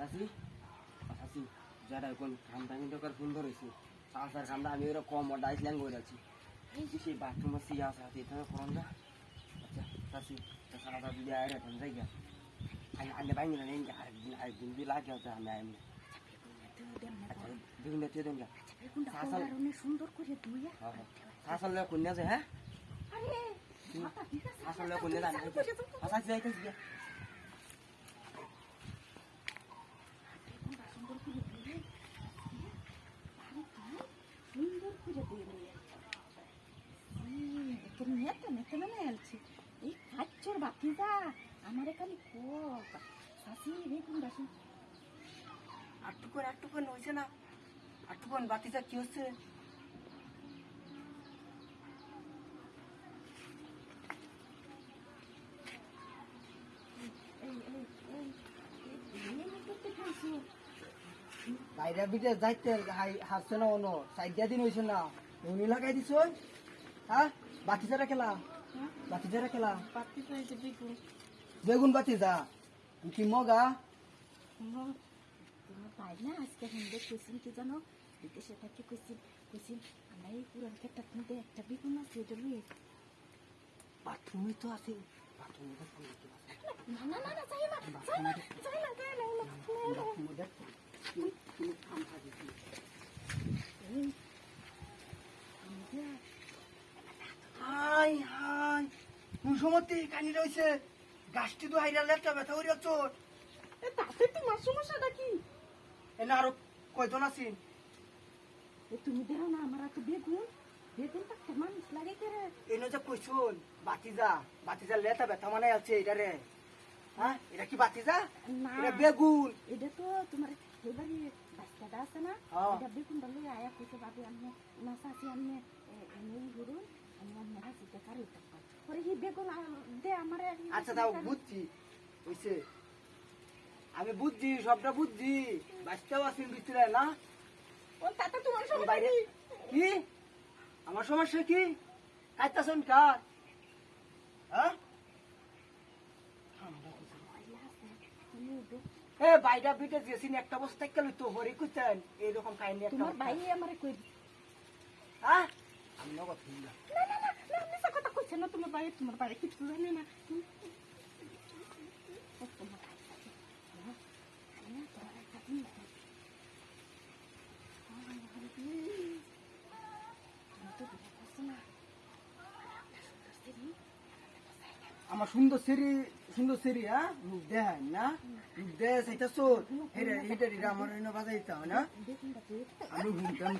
চাচি চাচি যারা কোন খামটা কিন্তু সুন্দর হয়েছে। চাষার খামটা আমি ওরা কম ডাইস ল্যাং করে আছি। এই যে সেই বাথরুমে আছে হাতে এখানে করন যা আচ্ছা চাচি চাষা যদি আয় রেখেন যাই গা আমি আগে ভাঙি না নেই আরেকদিন আরেকদিন দিয়ে লাগে হচ্ছে আমি আচ্ছা দেখুন দেখতে দেন সুন্দর করে হ্যাঁ হ্যাঁ। শাসন লোক কন্যা আছে হ্যাঁ? আরে মাথা ঠিক আছে শাসন লোক কন্যা জানি আচ্ছা যাইতেছি গা সুন্দর করে ধুইয়া আরে ভাই সুন্দর করে ধুইয়া তোর নেতা নেতা মানে আলছি এই বাতিদা আমার এখানে কোক শাসি দেখুন বাসি? আটটুকুন আটটুকুন হয়েছে না আটটুকুন বাতিটা কি হচ্ছে এই এই এই এই এই করতে খাইছি বাইরে বিটে যাইতে হাসছে না অন্য। সাইড দিন হয়েছে না। উনি লাগাই দিছ হ্যাঁ? বাতি যারা খেলা। বাতি যারা খেলা। বাতি খাইছে দেখুন বেগুন। বাতি যা। কি মগা? ভাই না? আজকে হিন্দে কইছেন কি জানো? বিদেশে থাকি কইছেন কইছেন আমরা এই পুরান ক্ষেত্রের মধ্যে একটা বেগুন আছে এটা লুয়ে বাথরুমে তো আছে। বাথরুমে তো না না না না যাই না যাই না যাই না যাই না না, না, না। বাথরুমে দেখ তো। কি- কি খাম খাবি তুই? এই, আমরা হাই হাই কোন কানি রয়েছে। গাছটি তো হাইরা লেটা ব্যথা করিয়া চোর। এ, তাতে তোমার সমস্যাটা কি? এনে আরও কয়জন আছেন? তুমি দেখো না আমার তো বেগুন। বেগুনটা কেমন লাগে কে রে? এনে যে কইছুন বাতিজা বাতিজা লেটা ব্যথা মানে আছে এটা রে। হ্যাঁ এটা কি বাতিজা? না এটা বেগুন। এটা তো তোমার এবারে বাচ্চাটা আছে না হ্যাঁ। এটা বেগুন বলে আয়া কইছে ভাবি আমি না সাসি আমি এমনি হরুন আমি আপনারা সিতে কারি পরে এই বেগুন দে আমারে আচ্ছা তাও বুঝছি। বুঝছে? আমি বুঝছি সবটা বুঝছি। আছেন ভিতরে না? ও তাতে তোমার বাইরে কি? আমার সমস্যা কি? কাইতাছেন কার? হ্যাঁ? এ বাইরা বিটে যেছিন একটা বস্তা তো হরি কুতেন এইরকম কাহিনী একটা তোমার ভাই আমারে কই হ্যাঁ? আমি নগদ না। না না না না তোমার ভাই কিছু জানে না। আমার সুন্দর সেরি সুন্দর সেরি হ্যাঁ? রূপ দেয় না? রূপ দেয় সেটা সোর হেটা হেটা আমার বাজাইতে হয় না? আমি ঘুমতাম